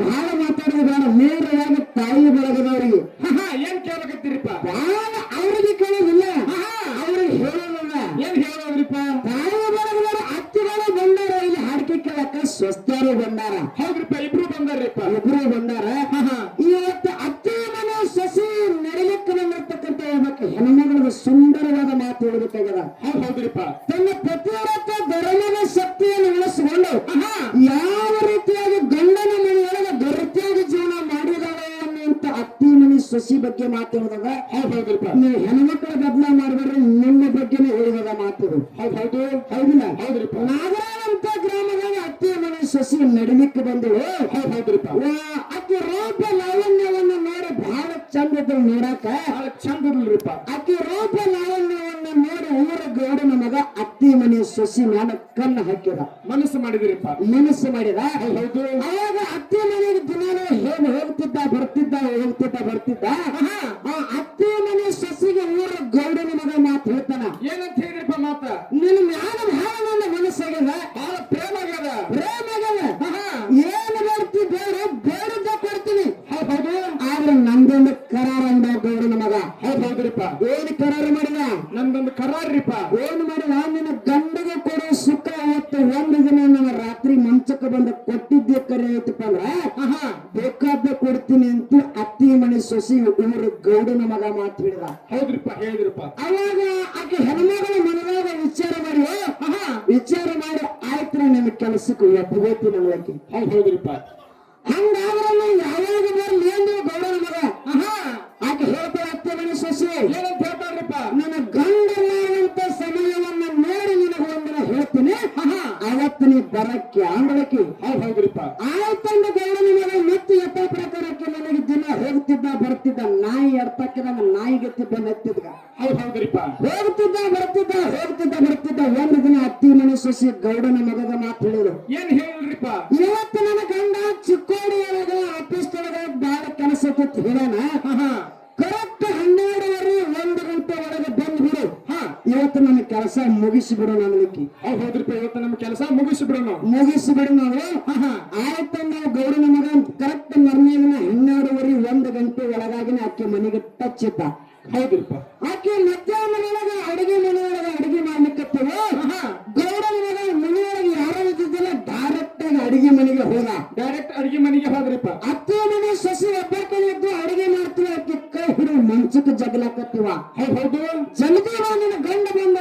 ಬಹಳ ಮಾತಾಡೋದು ಬೇಡ ನೇರವಾಗಿ ತಾಯಿ ಬಳಗದವರಿಗೆ ಹಾ, ಹಾ, ಏನ್ ಕೇಳಕತ್ತೀರಿಪ್ಪ ಬಹಳ ಅವ್ರಿಗೆ ಕೇಳೋದಿಲ್ಲ ಅವ್ರಿಗೆ ಹೇಳೋದಿಲ್ಲ ಏನ್ ಹೇಳೋದ್ರಿಪ್ಪ ತಾಯಿ ಬಳಗದವರು ಅತ್ತಿಗಳು ಬಂದಾರ ಇಲ್ಲಿ ಹಾಡಿಕೆ ಕೇಳಕ್ಕ ಸ್ವಸ್ಥರು ಬಂದಾರ ಹೌದ್ರಿಪ್ಪ ಇಬ್ರು ಬಂದಾರ್ರಿಪ್ಪ ಇಬ್ರು ಬಂದಾರ ಹಾ, ಹಾ. ಇವತ್ತು ಅತ್ತೆ ಮನೆ ಸಸಿ ನಡಿಲಿಕ್ಕೆ ಬಂದಿರ್ತಕ್ಕಂಥ ಒಬ್ಬಾಕಿ ಹೆಣ್ಮಗಳಿಗೆ ಸುಂದರವಾದ ಮಾತು ಹೇಳಬೇಕಾಗ್ಯದ ಹೌದ್ ಹೌದ್ರಿಪ್ಪ ತನ್ನ ಪ್ರತಿಯೊಬ್ಬ ಧರ್ಮದ ಶಕ್ತಿಯನ್ನು ಉಳಿಸಿಕೊಂಡು ಯಾವ ರೀತಿಯಾಗಿ ಗಂಡನ ಮನೆಯೊಳಗೆ ಗರ್ತಿಯಾಗಿ ಜೀವನ ಮಾಡಿದಾಳೆ ಅನ್ನುವಂತ ಅತ್ತಿ ಮನೆ ಸೊಸಿ ಬಗ್ಗೆ ಮಾತಾಡಿದಾಗ ಹೌದ್ ಹೌದ್ರಿಪ್ಪ ನೀವು ಹೆಣ್ಮಕ್ಳ ಬದಲ ಮಾಡ್ಬೇಡ್ರಿ ನಿಮ್ಮ ಬಗ್ಗೆನೇ ಹೇಳಿದ ಮಾತು ಹೌದ್ ಹೌದು ಹೌದಿಲ್ಲ ಹೌದ್ರಿಪ್ಪ. ನಾಗರಾವಂತ ಗ್ರಾಮದಾಗ ಅತ್ತಿ ಮನೆ ಸಸಿ ನಡಿಲಿಕ್ಕೆ ಬಂದಳು ಹೌದು ಹೌದ್ರಿಪ್ಪ. ಅಕ್ಕಿ ರೂಪ ಲಾವಣ್ಯವನ್ನು ನೋಡಿ ಬಹಳ ಚಂದ ಇದ್ರು ನೋಡಾಕ ಬಹಳ ಚಂದ ಇರ್ಲಿಪ್ಪ ಅಕ್ಕಿ ರೂಪ ಲಾವಣ್ಯವನ್ನು ನೋಡಿ ಊರ ಗೌಡನ ಮಗ ಅತ್ತಿ ಮನೆ ಸಸಿ ಮ್ಯಾಲ ಕಣ್ಣು ಹಾಕಿದ ಮನಸ್ಸು ಮಾಡಿದಿರಿಪ್ಪ. ಮನಸ್ಸು ಮಾಡಿದ? ಹೌದು. ಅವಾಗ ಅತ್ತಿ ಮನೆಗೆ ದಿನಾಲೂ ಹೇಗೆ ಹೋಗ್ತಿದ್ದ ಬರ್ತಿದ್ದ ಹೋಗ್ತಿದ್ದ ಬರ್ತಿದ್ದ ಆ ಅತ್ತಿ ಮನೆ ಸೊಸಿಗೆ ಊರ ಗೌಡನ ಮಗ ಮಾತು ಹೇಳ್ತಾನ ಏನಂತ ಹೇಳಿರಿಪ್ಪ ಮಾತ ನಿನ್ನ ಮ್ಯಾಲ ಬಹಳ ನನ್ನ ಮನಸ್ಸಾಗ್ಯದ ಬಹಳ ಪ್ರೇಮ ಆಗ್ಯದ ಪ್ರೇಮ ಆಗ್ಯದ ಏನು ಬರ್ತಿ ಬೇಡ ಬೇಡದ ಕೊಡ್ತೀನಿ ಹೌದ್ ಹೌದು ಆದ್ರೆ ನಂದೊಂದು ಕರಾರ ಅಂದ ಗೌಡನ ಮಗ ಹೌದ್ರಿಪ್ಪ ಏನು ಕರಾರ ಮಾಡಿದ? ನಮ್ದೊಂದು ಕರಾರ್ರಿಪ್ಪ. ಏನು ಮಾಡಿದ? ನಿನ್ನ ಗಂಡಿಗೆ ಕೊಡೋ ಸುಖ ಅವತ್ತು ಒಂದು ದಿನ ನನ್ನ ರಾತ್ರಿ ಮಂಚಕ್ಕೆ ಬಂದ ಕೊಟ್ಟಿದ್ದೆ ಕರೆ ಐತಪ್ಪ ಅಂದ್ರ ಬೇಕಾದ ಕೊಡ್ತೀನಿ ಅಂತ ಅತ್ತಿ ಮನೆ ಸೊಸಿ ಊರ ಗೌಡನ ಮಗ ಮಾತು ಹೇಳಿದ. ಹೌದ್ರಿಪ್ಪ ಹೇಳಿದ್ರಿಪ್ಪ. ಅವಾಗ ಆಕೆ ಹೆಣ್ಮಗಳ ಮನದಾಗ ವಿಚಾರ ಮಾಡಿ ವಿಚಾರ ಮಾಡಿ ಆಯ್ತು ನಿನ್ನ ಕೆಲಸಕ್ಕೆ ಹೋಗ್ತೀನಿ ನನಗೆ ಹೌದ್ ಹೌದ್ರಿಪ್ಪ. ಹಂಗಾದ್ರೆ ಯಾವಾಗ ಬರ್ಲಿ ಎಂದು ಗೌಡನ ಮಗ ಆಹಾ, ಆಕೆ ಹೇಳ್ತಾಳೆ ಅತ್ತೆ ಮನೆ ಸೊಸಿ ಏನಂತ ಹೇಳ್ತಾರ್ರಿಪ್ಪ ನನ್ನ ಗಂಡನಾದಂತ ಸಮಯವನ್ನ ನೋಡಿ ನಿನಗೆ ಒಂದಿನ ಹೇಳ್ತೀನಿ. ಅವತ್ತು ನೀ ಬರಕ್ಕೆ ಆಂಗಳಕ್ಕೆ ಹೌದು ಹೌದ್ರಿಪ್ಪ ಆಯ್ತಂದ ಗೌಡನ ಮಗ ಮತ್ತೆ ಎಪ್ಪ ಪ್ರಕಾರಕ್ಕೆ ನನಗೆ ದಿನ ಹೋಗ್ತಿದ್ದ ಬರ್ತಿದ್ದ ನಾಯಿ ಎಡ್ತಕ್ಕಿದಂಗ ನಾಯಿಗೆ ತಿದ್ದ ನೆತ್ತಿದ್ಗ ಹೌದು ಹೌದ್ರಿಪ್ಪ ಹೋಗ್ತಿದ್ದ ಬರ್ತಿದ್ದ ಹೋಗ್ತಿದ್ದ ಬರ್ತಿದ್ದ. ಒಂದು ದಿನ ಅತ್ತಿ ಮನೆ ಸೊಸಿ ಗೌಡನ ಮಗದ ಮಾತು ಹೇಳಿದ್ರು. ಏನ್ ಹೇಳಿಲ್ರಿಪ್ಪ ಇವತ್ತು ನನ್ನ ಗಂಡ ಚಿಕ್ಕೋಡಿ ಒಳಗ ಆಫೀಸ್ ಒಳಗ ಬಾಳ ಕೆಲಸ ಇತ್ತು ಹೇಳೋಣ ಆಹಾ ಕರೆಕ್ಟ್ ಹನ್ನೆರಡುವರೆ ಒಂದು ಗಂಟೆ ಒಳಗೆ ಬಂದು ಬಿಡು ಹಾ ಇವತ್ತು ನನ್ನ ಕೆಲಸ ಮುಗಿಸಿ ಬಿಡೋಣ ಅನ್ಲಿಕ್ಕೆ ಹೌದ್ ಹೌದ್ರಿಪ್ಪ ಇವತ್ತು ನಮ್ಮ ಕೆಲಸ ಮುಗಿಸಿ ಬಿಡೋಣ ಮುಗಿಸಿ ಬಿಡೋಣ ಆಯ್ತು ನಾವು ಗೌಡನ ಮಗ ಕರೆಕ್ಟ್ ಮರ್ನಿಯನ್ನ ಹನ್ನೆರಡುವರೆ ಒಂದ್ ಗಂಟೆ ಒಳಗಾಗಿನ ಆಕೆ ಮನೆಗೆ ಟಚ್ ಇದ್ದ. ಹೌದ್ರಿಪ್ಪ. ಆಕೆ ಮಧ್ಯಾಹ್ನ ಮನೆಯೊಳಗ ಅಡಿಗೆ ಮನೆಯೊಳಗ ಅಡಿಗೆ ಮಾಡ್ಲಿಕ್ಕತ್ತವ ಗೌಡನ ಮಗ ಮನೆಯೊಳಗೆ ಯಾರು ಇದ್ದಿದ್ದಿಲ್ಲ ಡೈರೆಕ್ಟ್ ಆಗಿ ಅಡಿಗೆ ಮನೆಗೆ ಹೋದ. ಡೈರೆಕ್ಟ್ ಅಡಿಗೆ ಮನೆಗೆ ಹೋದ್ರಿಪ್ಪ. ಅತ್ತೆ ಮನೆ ಸಸಿ ಒಬ್ಬಕ್ಕೆ ಇದ್ದು ಅಡಿಗೆ ಮಾಡ್ತೀವಿ ಆಕೆ ಕೈ ಹಿಡಿದು ಮಂಚಕ್ಕೆ ಜಗಲಾಕತ್ತೀವ. ಹೌದ್ ಜಲ್ದಿ ನಿನ್ನ ಗಂಡ ಕೆಲಸ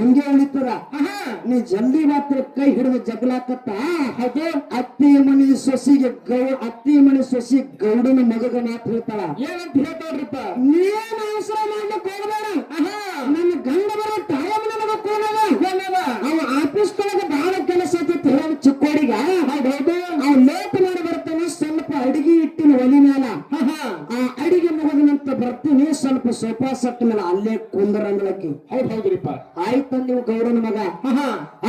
ಹಂಗೆ ಉಳಿತದ ನೀ ಜಲ್ದಿ ಮಾತ್ರ ಕೈ ಹಿಡಿದು ಜಗಳಾಕತ್ತ ಹೌದು. ಅತ್ತಿ ಮನಿ ಸೊಸಿಗೆ ಗೌ ಅತ್ತಿ ಮನಿ ಸೊಸಿ ಗೌಡನ ಮಗಗ ಮಾತು ಹೇಳ್ತಾಳ. ಏನಂತ ಹೇಳ್ತಾಳ್ರಿಪ್ಪ ನೀನ್ ಅವಸರ ಮಾಡ್ಲಿಕ್ಕೆ ಹೋಗ್ಬೇಡ ನನ್ನ ಗಂಡ ಬರೋ ಟೈಮ್ ನನಗ ಕೋನದ ಅವ ಆಫೀಸ್ ಒಳಗ ಬಹಳ ಕೆಲಸ ಐತಿ ಹೇಳಿ ಚಿಕ್ಕೋಡಿಗ ಹೌದು ಅವ್ ಲೇಟ್ ಮಾಡಿ ಬರ್ತಾನೆ ಸ್ವಲ್ಪ ಅಡಿಗೆ ಇಟ್ಟಿನ ಒಲಿ ಮ್ಯಾಲ ಆ ಅಡಿಗೆ ಮುಗಿದ ನಂತರ ಬರ್ತೀನಿ ಸ್ವಲ್ಪ ಸೋಫಾ ಸೆಟ್ ಮೇಲೆ ಅಲ್ಲೇ ಕುಂದರಂಗಳಕ್ಕೆ ಹೌದ್ ಹೌದ್ರಿಪ್ಪ ಆಯ್ತ ನೀವು ಗೌಡನ ಮಗ.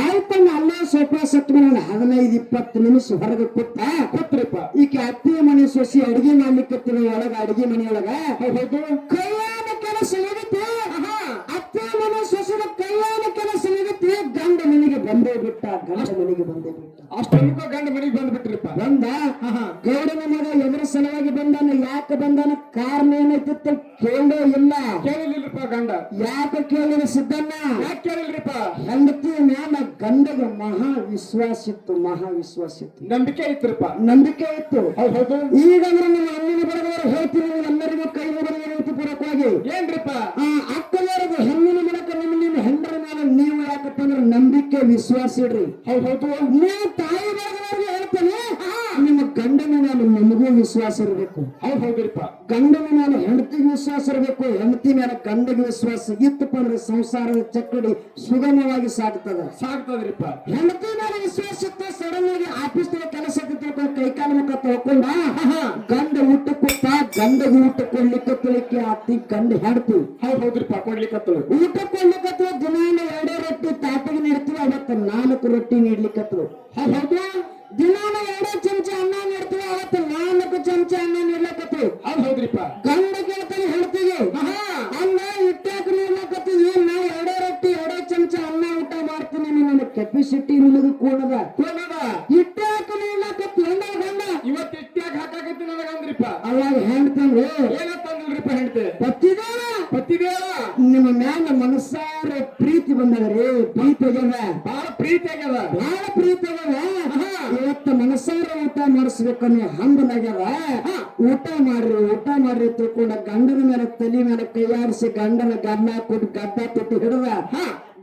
ಆಯ್ತಂದ ಅಲ್ಲೇ ಸೋಫಾ ಸೆಟ್ ಮೇಲೆ ಹದಿನೈದು ಇಪ್ಪತ್ತು ನಿಮಿಷ ಹೊರಗೆ ಕೂತ. ಗೊತ್ರಿಪ್ಪ ಈಕೆ ಅತ್ತೆ ಮನೆ ಸೊಸಿ ಅಡಿಗೆ ಮಾಡ್ಲಿಕ್ಕೆ ಒಳಗ ಅಡಿಗೆ ಮನೆಯೊಳಗ. ಹೌದ್ ಹೌದು. ಕೈಯಾನ ಕೆಲಸ ಮುಗಿತು ಅತ್ತೆ ಮನೆ ಸೊಸಿದ ಕೈಯಾನ ಕೆಲಸ ಮುಗಿತು ಗಂಡ ಮನೆಗೆ ಬಂದೇ ಬಿಟ್ಟ ಗಂಡ ಮನೆಗೆ ಬಂದೇ ಬಿಟ್ಟ. ಅಷ್ಟೊಂದು ಗಂಡ ಮನೆಗೆ ಬಂದ್ಬಿಟ್ರಿಪ್ಪ ಬಂದ? ಗೌಡನ ಸಲುವಾಗಿ ಬಂದಾನ ಯಾಕೆ ಬಂದಾನ? ಕಾರಣ ಏನೈತಿತ್ತು ಕೇಳೇ ಇಲ್ಲ. ಕೇಳಲಿಲ್ಲಪ್ಪ ಗಂಡ. ಯಾಕೆ ಕೇಳಿದ್ರೆ ಸಿದ್ದಣ್ಣ? ಯಾಕೆ ಕೇಳಿಲ್ರಿಪ್ಪ ಹೆಂಡತಿ ಮ್ಯಾಲ ಗಂಡಗ ಮಹಾ ವಿಶ್ವಾಸ ಇತ್ತು ಮಹಾ ವಿಶ್ವಾಸ ಇತ್ತು ನಂಬಿಕೆ ಇತ್ತುಪ್ಪ ನಂಬಿಕೆ ಇತ್ತು. ಹೌದ್ ಈಗ ನಮ್ಮ ಅಣ್ಣಿನ ಬಡದವರು ಹೇಳ್ತೀನಿ ಎಲ್ಲರಿಗೂ ಕೈ ಮುಗಿದ ಪೂರಕವಾಗಿ ಏನ್ರಿಪ್ಪ? ಆ ಅಕ್ಕವರೆಗೂ ಹೆಣ್ಣಿನ ಮೂಲಕ ನಿಮ್ಮ ನಿಮ್ಮ ಹೆಂಡರ ಮೇಲೆ ನೀವು ಯಾಕಪ್ಪ ಅಂದ್ರೆ ನಂಬಿಕೆ ವಿಶ್ವಾಸ ಇಡ್ರಿ. ಹೌದು ಹೌದು. ನೀವು ತಾಯಿ ಬಳಗದವ್ರಿಗೆ ಹೇಳ್ತೇನೆ ನಿಮ್ಮ ಗಂಡನ ಮೇಲೆ ನಿಮಗೂ ವಿಶ್ವಾಸ ಇರಬೇಕು. ಹೌದು ಹೌದ್ರಿಪ್ಪ ಗಂಡನ ಮೇಲೆ ಹೆಂಡತಿಗೆ ವಿಶ್ವಾಸ ಇರಬೇಕು. ಹೆಂಡತಿ ಮೇಲೆ ಗಂಡಗೆ ವಿಶ್ವಾಸ ಇತ್ತಪ್ಪ ಅಂದ್ರೆ ಸಂಸಾರದ ಚಕ್ಕಡಿ ಸುಗಮವಾಗಿ ಸಾಗ್ತದ. ಸಾಗ್ತದ್ರಿಪ್ಪ. ಹೆಂಡತಿ ಮೇಲೆ ವಿಶ್ವಾಸ ಇತ್ತು ಸಡನ್ ಆಗಿ ಆಫೀಸ್ ಕೆಲಸ ತಿಳ್ಕೊಂಡು ಕೈಕಾಲ ಮುಖ ತೊಳ್ಕೊಂಡ ಗಂಡ ಊಟ ಕೊಟ್ಟ ಗಂಡಗೆ ಊಟ ಕೊಡ್ಲಿಕ್ಕೆ ತಿಳಿಕೆ ಆತಿ ಗಂಡ ಹೆಂಡತಿ. ಹೌದ್ ಹೌದ್ರಿಪ್ಪ ಕೊಡ್ಲಿಕ್ಕೆ ಊಟ ಕೊಡ್ಲಿಕ್ಕೆ ದಿನಾನ ಎರಡೇ ರೊಟ್ಟಿ ತಾಟಿಗೆ ನೀಡ್ತೀವಿ ಅವತ್ತು ನಾಲ್ಕು ರೊಟ್ಟಿ ನೀಡ್ಲಿಕ್ಕೆ ಹೌದು ದಿನಾನ ಚಮಚ ಅನ್ನ ನೀಡ್ತೀವಿ ಅವತ್ತು ನಾಲ್ಕು ಚಮಚ ಅನ್ನ ನೀಡ್ಲಕತ್ವಿ ಹೌದ್ ಹೌದ್ರಿಪ್ಪ. ಗಂಡ ಕೇಳ್ತಾನೆ ಹೇಳ್ತೀವಿ ಅನ್ನ ಇಟ್ಟಾಕ ನೀಡ್ಲಕತ್ತೀವಿ. ನಾ ಎರಡೇ ರೊಟ್ಟಿ ಎರಡೇ ಚಮಚ ಅನ್ನ ಊಟ ಮಾಡ್ತೀನಿ ನನ್ನ ಕೆಪಾಸಿಟಿ ನಿನಗ ಕೂಡದ. ಕೋನದ ಇಟ್ಟಾಕ ನೀಡ್ಲಕತ್ತಿ. ಹೆಂಡ ಗಂಡ. ಇವತ್ತು ಇಟ್ಟಾಕ ಹಾಕಾಕತ್ತಿ ನನಗಂದ್ರಿಪ್ಪ ಅವಾಗ ಹೇಳ್ತಾನ್ರು ಏನಂತಂದಿಲ್ರಿಪ್ಪ ಹೆಂಡತಿ? ಪತ್ತಿದೇವ. ಪತ್ತಿದೇವ. ನಿಮ್ಮ ಮ್ಯಾಲ ಮನಸ್ಸಾರ ಪ್ರೀತಿ ಬಂದದ್ರಿ ಪ್ರೀತಿ ಆಗ್ಯದ. ಬಹಳ ಪ್ರೀತಿ ಆಗ್ಯದ. ಬಹಳ ಪ್ರೀತಿ ಅನ್ನೋ ಹಂಬಲಾಗ್ಯದ ಊಟ ಮಾಡ್ರಿ ಊಟ ಮಾಡ್ರಿ ತಿಳ್ಕೊಂಡ ಗಂಡನ ಮೇಲೆ ತಲೆ ಮೇಲೆ ಕೈಯಾಡಿಸಿ ಗಂಡನ ಗನ್ನ ಕೊಟ್ಟು ಗಡ್ಡ ತೊಟ್ಟು ಹಿಡಿದ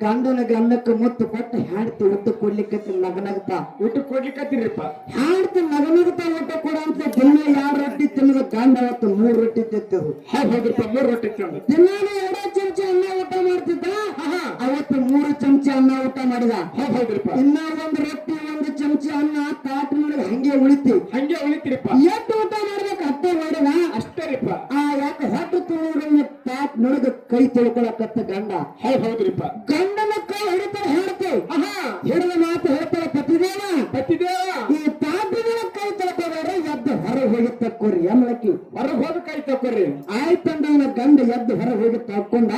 ಗಂಡನ ಗನ್ನಕ್ಕೆ ಮುತ್ತು ಕೊಟ್ಟು ಹಾಡ್ತಿ ಊಟ ಕೊಡ್ಲಿಕ್ಕೆ ನಗನಗತ ಊಟ ಕೊಡ್ಲಿಕ್ಕತ್ತಿರಿಪ್ಪ. ಹಾಡ್ತಿ ನಗನಗತ ಊಟ ಕೊಡ ಅಂತ ದಿನ ಎರಡು ರೊಟ್ಟಿ ತಿನ್ನದ ಗಂಡ ಅವತ್ತು ಮೂರು ರೊಟ್ಟಿ ತಿಂತರು ಹೌದ್ ಮೂರು ರೊಟ್ಟಿ ತಂದು. ದಿನಾನು ಎರಡು ಚಮಚ ಅನ್ನ ಊಟ ಮಾಡ್ತಿದ್ದ? ಅವತ್ತು ಮೂರು ಚಮಚ ಅನ್ನ ಊಟ ಮಾಡಿದ. ಹೌದ್ರಿಪ್ಪ. ಇನ್ನ ಒಂದು ರೊಟ್ಟಿ ಒಂದು ಅನ್ನ ತಾಟ್ ತಾಟಿನೊಳಗೆ ಹಂಗೆ ಉಳಿತಿ. ಹಂಗೆ ಉಳಿತೀರಿಪ್ಪ. ಎಷ್ಟು ಊಟ ಮಾಡ್ಬೇಕು ಅತ್ತೆ ಮಾಡಿದ? ಅಷ್ಟೇ ರೀಪ್ಪ. ಆ ಯಾಕೆ ಹೊಟ್ಟು ತುಳಿದ್ರೆ ತಾಟ್ ನೊಳಗ ಕೈ ತಿಳ್ಕೊಳಕತ್ತ ಗಂಡ. ಹೌದ್ ಹೌದ್ರಿಪ್ಪ. ಗಂಡನ ಕೈ ಹಿಡಿತಾರೆ ಹೇಳ್ತೇವೆ ಹಿಡಿದ ಮಾತು ಹೇಳ್ತಾರ ಪತಿದೇವ ಪತಿದೇವ ಈ ತಾಟಿನ ಕೈ ತೊಳ್ಕೊಬೇಡ್ರೆ ಎದ್ದು ಹೊರ ಹೋಗಿ ತಕ್ಕೋರಿ ಎಮ್ಮಳಕ್ಕಿ ಹೊರಗ್ ಹೋಗಿ ಕೈ ತಕೋರಿ ಆಯ್ತಂದ ಅವನ ಗಂಡ ಎದ್ದು ಹೊರ ಹೋಗಿ ತಕ್ಕೊಂಡ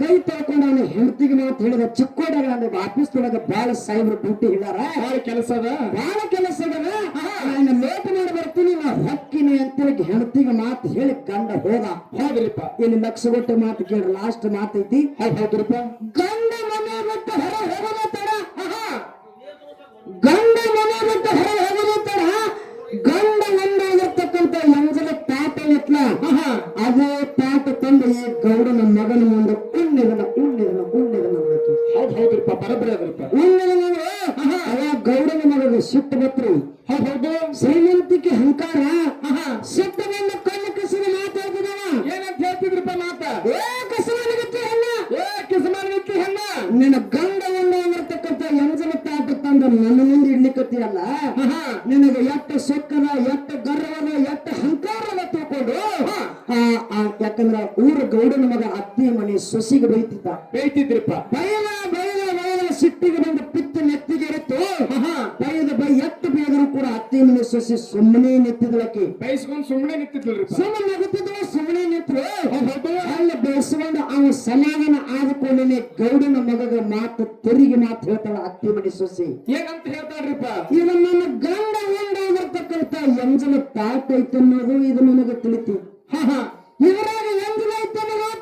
ಕೈ ತಳ್ಕೊಂಡ ಅವನ ಹೆಂಡತಿಗೆ ಮಾತು ಹೇಳಿದ ಚಿಕ್ಕೋಡಾಗ ಅಂದ್ರೆ ಆಫೀಸ್ ಒಳಗ ಬಾಳ ಸಾಹೇಬ್ರು ಡ್ಯೂಟಿ ಹಿಡಾರ ಬಾಳ ಕೆಲಸ ಅದ. ಬಹಳ ಕೆಲಸ ಅದ. ನಾನು ಲೇಟ್ ಮಾಡಿ ಬರ್ತೀನಿ ನಾ ಹೊಕ್ಕಿನಿ ಅಂತೇಳಿ ಹೆಂಡತಿಗೆ ಮಾತು ಹೇಳಿ ಗಂಡ ಹೋದ. ಹೌದ್ರಿಪ್ಪ. ಇಲ್ಲಿ ಲಕ್ಷಗೊಟ್ಟೆ ಮಾತು ಕೇಳಿ ಲಾಸ್ಟ್ ಮಾತೈತಿ. ಹೌದ್ ಹೌದ್ರಿಪ್ಪ. ಗಂಡ ತಾಟ ಎತ್ಲ ಅದೇ ಪಾಠ ತಂದು ಈ ಗೌಡನ ಮಗನ ಮುಂದೆ ಉಣ್ಣಿದನ ಉಣ್ಣಿದನ ಉಣ್ಣಿದನ ಅನ್ನಕ್ಕೆ. ಹೌದ್ ಹೌದ್ರಿಪ್ಪ ಬರಬ್ರಿ ಅದ್ರಿಪ್ಪ ಉಣ್ಣಿದನ ಅಂದ್ರೆ ಅವ ಗೌಡನ ಮಗನ ಸಿಟ್ಟು ಬತ್ರಿ. ಹೌದ್ ಹೌದು. ಶ್ರೀಮಂತಿಕೆ ಅಹಂಕಾರ ಸಿಟ್ಟು ಬಂದ ಕಣ್ಣು ಕಸಿದ ಮಾತಾಡ್ತಿದವ ಏನಂತ ಹೇಳ್ತಿದ್ರಿಪ್ಪ ಮಾತ ಏ ಕಸವನಿಗತ್ತೆ ಹೆಣ್ಣ ಏ ಕಿಸಮಾನ್ ನಿಂತಿ ಹೆಣ್ಣ ನಿನ್ನ ಗಂಡ ಒಂದು ಆಗಿರ್ತಕ್ಕಂಥ ಎಂಜಲ ತಾಟ ತಂದು ನನ್ನ ಮುಂದೆ ಇಡ್ಲಿಕ್ಕತ್ತಿಯಲ್ಲ ನಿನಗೆ ಎಟ್ಟ ಸೊಕ್ಕದ ಎಟ್ಟ ಗರ್ವದ ಎಟ್ಟ ಅಹಂಕಾರದ ತಿಳ್ಕೊಂಡು ಆ, ಆ, ಯಾಕಂದ್ರ ಊರ ಗೌಡನ ಮಗ ಅತ್ತಿ ಮನೆ ಸೊಸಿಗೆ ಬೈತಿದ್ದ ಬೈತಿದ್ರಿಪ್ಪ ಬಯಲ ಬಯಲ ಬಯಲ ಸಿಟ್ಟಿಗೆ ಬಂದ ಪಿತ್ತ ನೆತ್ತಿಗೆ ಇರುತ್ತು ಬಯದ ಬೈ ಎತ್ತು ಬೇಗರು ಕೂಡ ಅತ್ತಿ ಮನೆ ಸೊಸಿ ಸುಮ್ಮನೆ ನೆತ್ತಿದ್ಲಕ್ಕಿ ಬಯಸ್ಕೊಂಡು ಸುಮ್ಮನೆ ನೆತ್ತಿದ್ರು ಸುಮ್ಮನೆ ನಗುತ್ತಿದ್ರು ಸುಮ್ಮನೆ ನಿಂತರು. ಅಲ್ಲಿ ಬೆಳೆಸ್ಕೊಂಡು ಅವನ ಸಮಾಧಾನ ಆದುಕೊಂಡೇನೆ ಗೌಡನ ಮಗದ ಮಾತು ತೆರಿಗೆ ಮಾತು ಹೇಳ್ತಾಳ ಅತ್ತಿ ಮನೆ ಸೊಸಿ. ಏನಂತ ಹೇಳ್ತಾಳ್ರಿಪ್ಪ? ಇದು ನನ್ನ ಗಂಡ ಉಂಡಾಗಿರ್ತಕ್ಕಂಥ ಎಂಜಲ ತಾಟ ಐತೆ ಅನ್ನೋದು ಇದು ನನಗೆ ತಿಳಿತಿ. ಇವರಾಗ ಎಂಜಲ ಐತೆ ಅನ್ನೋದು